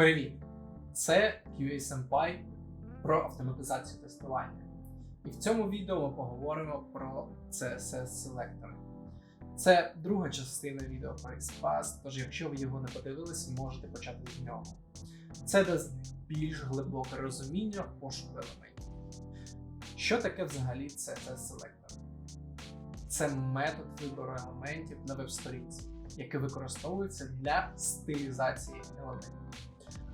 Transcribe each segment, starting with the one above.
Привіт! Це QA Senpai про автоматизацію тестування. І в цьому відео ми поговоримо про CSS селектори. Це друга частина відео про XPath, тож якщо ви його не подивилися, можете почати з нього. Це дасть більш глибоке розуміння пошуку елементів. Що таке взагалі CSS селектор? Це метод вибору елементів на веб-сторінці, який використовується для стилізації елементів.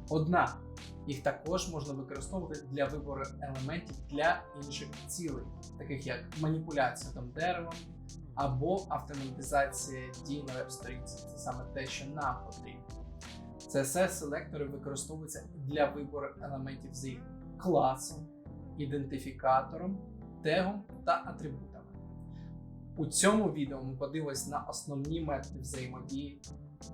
Однак їх також можна використовувати для вибору елементів для інших цілей, таких як маніпуляція там деревом або автоматизація дій на веб-сторінці. Це саме те, що нам потрібно. CSS-селектори використовуються для вибору елементів з їх класом, ідентифікатором, тегом та атрибутами. У цьому відео ми подивимось на основні методи взаємодії,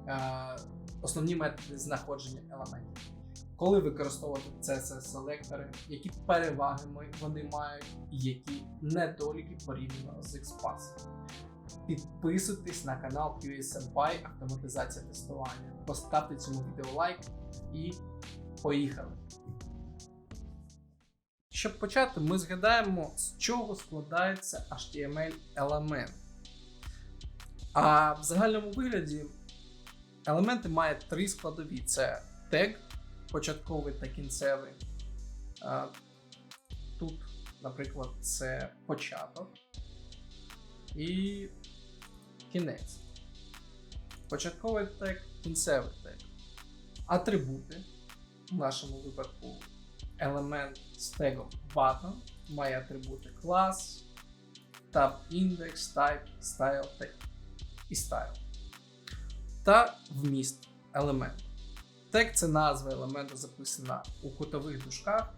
е, основні методи знаходження елементів. Коли використовувати CSS-селектори, які переваги вони мають, і які недоліки порівняно з XPath. Підписуйтесь на канал QA Senpai Автоматизація тестування. Поставте цьому відео лайк і поїхали! Щоб почати, ми згадаємо, з чого складається HTML-елемент. А в загальному вигляді елементи мають три складові: це тег, початковий та кінцевий. Тут, наприклад, це початок і кінець. Початковий тег, кінцевий тег. Атрибути в нашому випадку елемент з тегом button має атрибути клас, tab index, type, style tag і style. Та вміст елементу. Тег це назва елементу записана у кутових дужках.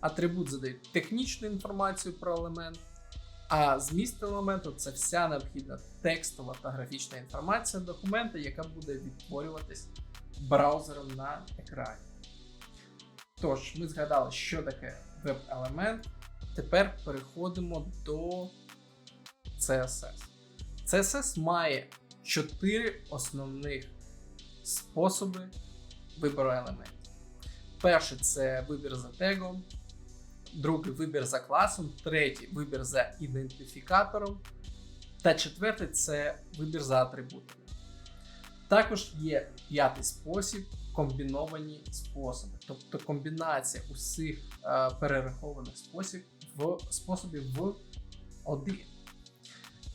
Атрибут задає технічну інформацію про елемент, а зміст елементу це вся необхідна текстова та графічна інформація документа, яка буде відтворюватись браузером на екрані. Тож, ми згадали, що таке веб-елемент. Тепер переходимо до CSS. CSS має чотири основних способи вибору елементів. Перший це вибір за тегом, другий вибір за класом, третій вибір за ідентифікатором, та четвертий це вибір за атрибутами. Також є п'ятий спосіб комбіновані способи, тобто комбінація усіх е, перерахованих спосіб в способів в один.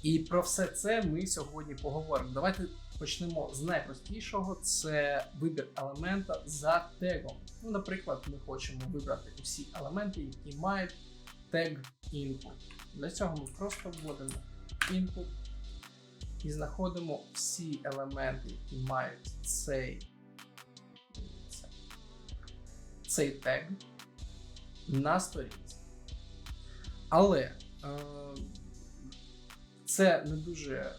І про все це ми сьогодні поговоримо. Давайте почнемо з найпростішого: це вибір елемента за тегом. Ну, наприклад, ми хочемо вибрати усі елементи, які мають тег input. Для цього ми просто вводимо input і знаходимо всі елементи, які мають цей, цей тег на сторінці. Але е, це не дуже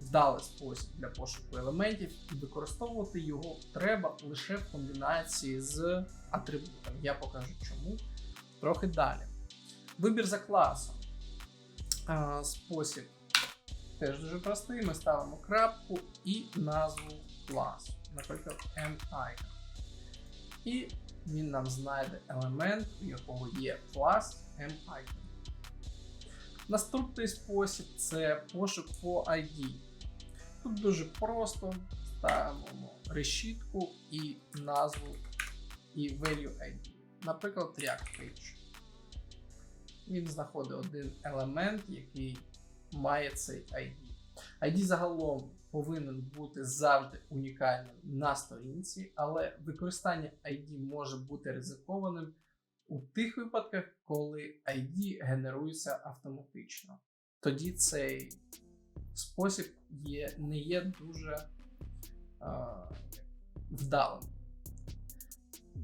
вдалий спосіб для пошуку елементів, і використовувати його треба лише в комбінації з атрибутами. Я покажу чому трохи далі. Вибір за класом. Е, Спосіб теж дуже простий. Ми ставимо крапку і назву класу, наприклад, m-icon. І він нам знайде елемент, у якого є клас m-icon. Наступний спосіб це пошук по ID. Тут дуже просто ставимо решітку і назву і value ID. Наприклад, React Page. Він знаходить один елемент, який має цей ID. ID загалом повинен бути завжди унікальним на сторінці, але використання ID може бути ризикованим у тих випадках, коли ID генерується автоматично. Тоді цей спосіб є, не є дуже а, вдалим.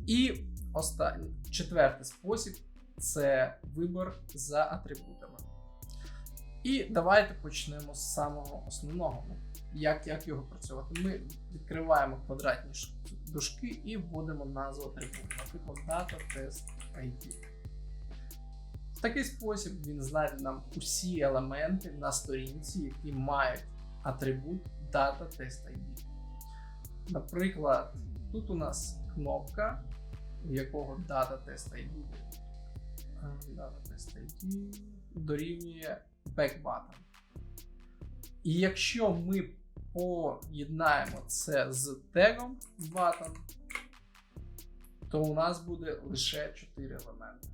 І останній четвертий спосіб це вибір за атрибутами. І давайте почнемо з самого основного. Як, як його працювати? Ми відкриваємо квадратні дужки і вводимо назву атрибуту, наприклад, data test ID. В такий спосіб він знайде нам усі елементи на сторінці, які мають атрибут data test ID. Наприклад, Тут у нас кнопка, у якого дата тест ID. Дата тест ID дорівнює back button. І якщо ми поєднаємо це з тегом button, то у нас буде лише 4 елементи.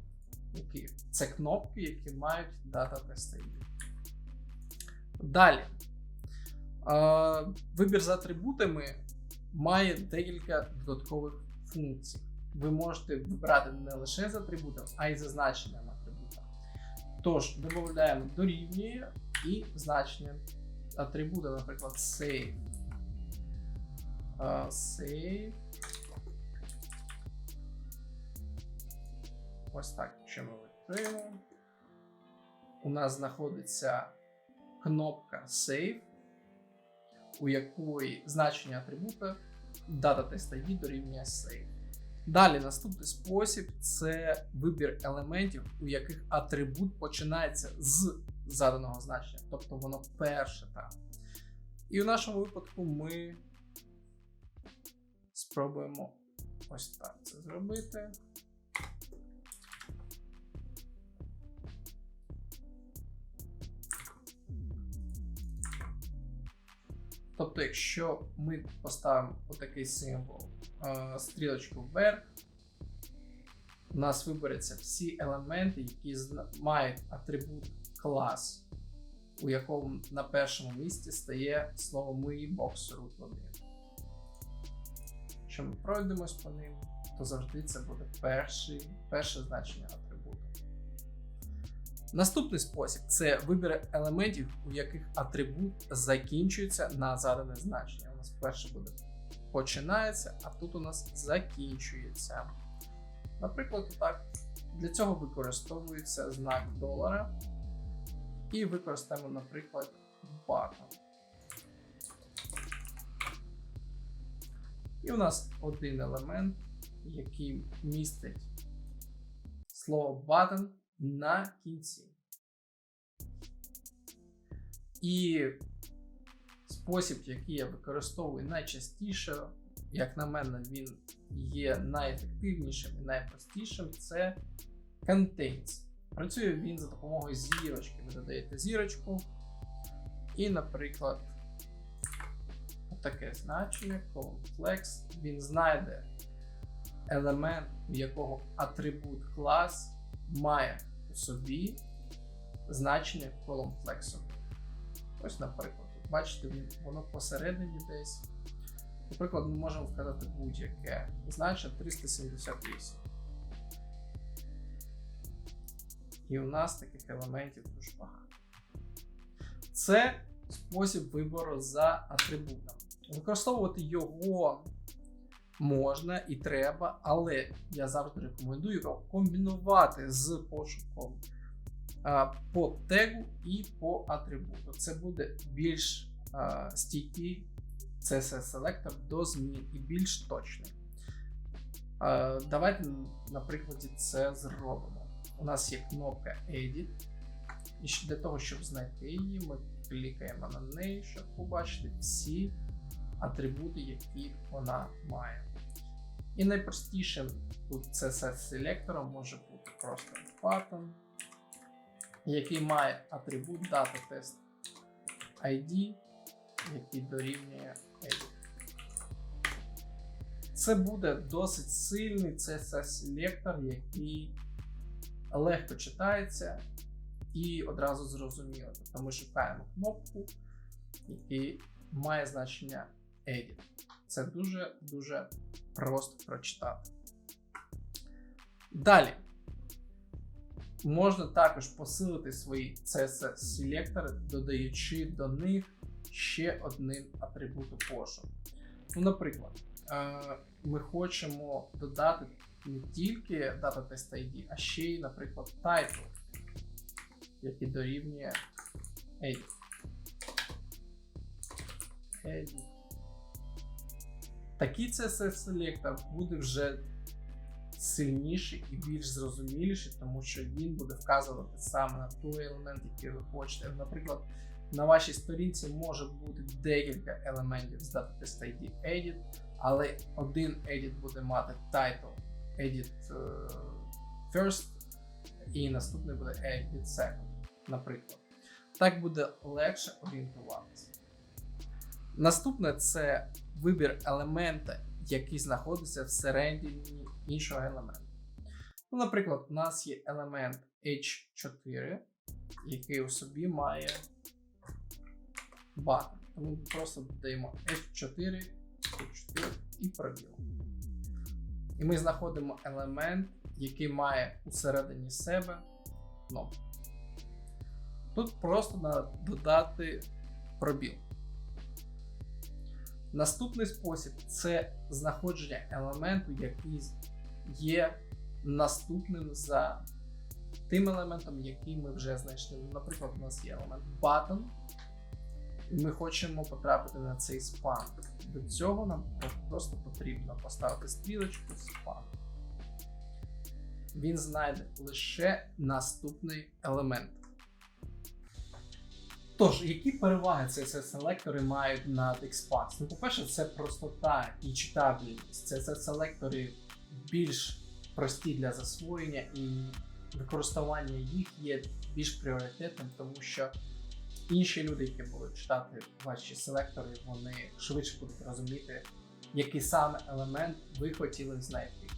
Які? Це кнопки, які мають дата ID. Далі. Вибір з атрибутами має декілька додаткових функцій. Ви можете вибирати не лише з атрибутом, а й за значенням атрибута. Тож, додаємо дорівнює і значення атрибута, наприклад, save. Е, Save. Ось так, якщо ми відкриємо. У нас знаходиться кнопка Save, у якої значення атрибута data test ID дорівнює Save. Далі наступний спосіб це вибір елементів, у яких атрибут починається з заданого значення, тобто воно перше там. І в нашому випадку ми спробуємо ось так це зробити. Тобто, якщо ми поставимо отакий символ е, стрілочку вверх, у нас вибереться всі елементи, які мають атрибут клас, у якому на першому місці стає слово ми бокс root 1. Якщо ми пройдемось по ним, то завжди це буде перший, перше значення атрибуту. Наступний спосіб це вибір елементів, у яких атрибут закінчується на задане значення. У нас перше буде починається, а тут у нас закінчується. Наприклад, так. Для цього використовується знак долара. І використаємо, наприклад, button. І у нас один елемент, який містить слово button на кінці. І спосіб, який я використовую найчастіше, як на мене, він є найефективнішим і найпростішим, це contains. Працює він за допомогою зірочки. Ви додаєте зірочку. І, наприклад, таке значення, flex, він знайде елемент, у якого атрибут клас має у собі значення flex. Ось, наприклад, бачите, воно посередині десь. Наприклад, ми можемо вказати будь-яке значення 378. І у нас таких елементів дуже багато. Це спосіб вибору за атрибутом. Використовувати його можна і треба, але я завжди рекомендую його комбінувати з пошуком по тегу і по атрибуту. Це буде більш стійкий CSS-селектор до змін і більш точний. Давайте на прикладі це зробимо. У нас є кнопка Edit. І для того, щоб знайти її, ми клікаємо на неї, щоб побачити всі атрибути, які вона має. І найпростішим тут CSS селектором може бути просто button, який має атрибут DataTest ID, який дорівнює edit. Це буде досить сильний CSS селектор, який легко читається і одразу зрозуміло. Тобто ми шукаємо кнопку, який має значення Edit. Це дуже-дуже просто прочитати. Далі. Можна також посилити свої CSS-селектори, додаючи до них ще один атрибут пошуку. Ну, наприклад, е, ми хочемо додати не тільки Data Test ID, а ще й, наприклад, title, який дорівнює Edit. Edit. Такий CSS-селектор буде вже сильніший і більш зрозуміліший, тому що він буде вказувати саме на той елемент, який ви хочете. Наприклад, на вашій сторінці може бути декілька елементів з DataTest ID Edit, але один edit буде мати title edit е, first, і наступний буде edit second, наприклад. Так буде легше орієнтуватися. Наступне це вибір елемента, який знаходиться всередині іншого елемента. Ну, наприклад, у нас є елемент H4, який у собі має button. Тому просто додаємо F4, F4 і пробіл. І ми знаходимо елемент, який має усередині себе кнопку. Тут просто треба додати пробіл. Наступний спосіб це знаходження елементу, який є наступним за тим елементом, який ми вже знайшли. Наприклад, у нас є елемент button, і ми хочемо потрапити на цей спам. До цього нам просто потрібно поставити стрілочку спам. Він знайде лише наступний елемент. Тож, які переваги CSS-селектори мають над XPath? Ну, по-перше, це простота і читабельність. CSS-селектори більш прості для засвоєння і використання їх є більш пріоритетним, тому що інші люди, які будуть читати ваші селектори, вони швидше будуть розуміти, який саме елемент ви хотіли знайти.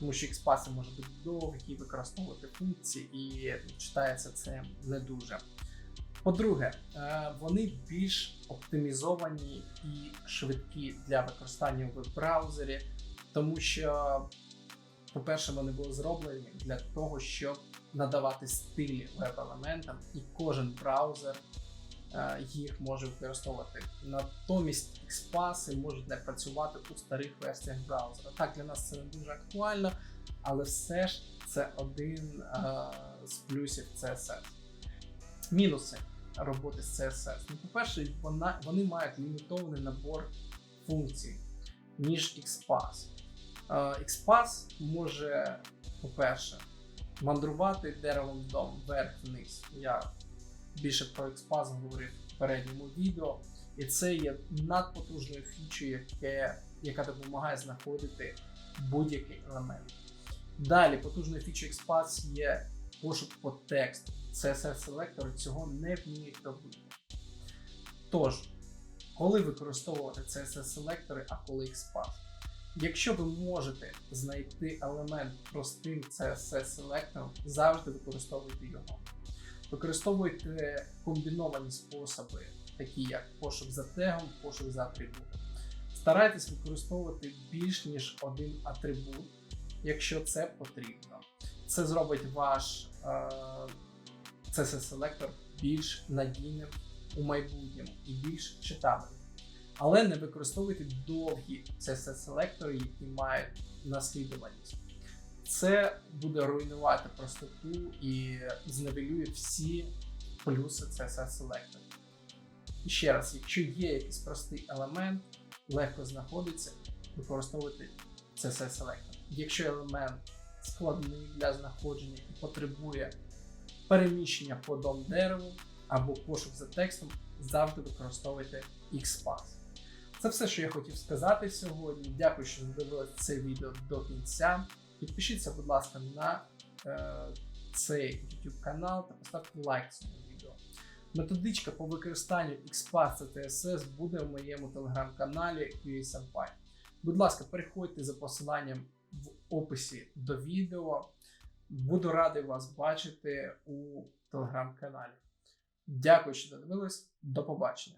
Тому що XPath може бути довгі, використовувати функції, і читається це не дуже. По-друге, е, вони більш оптимізовані і швидкі для використання в веб-браузері, тому що, по-перше, вони були зроблені для того, щоб надавати стилі веб-елементам, і кожен браузер їх може використовувати. Натомість XPath можуть не працювати у старих версіях браузера. Так, для нас це не дуже актуально, але все ж це один е, з плюсів CSS. Мінуси роботи з CSS. Ну, по-перше, вона, вони мають лімітований набор функцій, ніж XPath. Е, XPath може, по-перше, мандрувати деревом вдома вверх-вниз. Я більше про XPath говорив в попередньому відео, і це є надпотужною фічею, яке, яка допомагає знаходити будь-який елемент. Далі, потужною фічею XPath є пошук по тексту. CSS-селектори цього не вміють робити. Тож, коли використовувати CSS-селектори, а коли XPath? Якщо ви можете знайти елемент простим CSS-селектором, завжди використовуйте його. Використовуйте комбіновані способи, такі як пошук за тегом, пошук за атрибутом. Старайтесь використовувати більш ніж один атрибут, якщо це потрібно. Це зробить ваш е, CSS-селектор більш надійним у майбутньому і більш читабельним. Але не використовуйте довгі CSS-селектори, які мають наслідуваність. Це буде руйнувати простоту і зневелює всі плюси CSS-селекторів. І ще раз, якщо є якийсь простий елемент, легко знаходиться, використовуйте CSS-селектор. Якщо елемент складний для знаходження і потребує переміщення по дом дереву або пошук за текстом, завжди використовуйте XPath. Це все, що я хотів сказати сьогодні. Дякую, що додивилися це відео до кінця. Підпишіться, будь ласка, на е, цей YouTube канал та поставте лайк цьому відео. Методичка по використанню XPath та TSS буде в моєму телеграм-каналі QSMPy. Будь ласка, переходьте за посиланням в описі до відео. Буду радий вас бачити у телеграм-каналі. Дякую, що додивились. До побачення.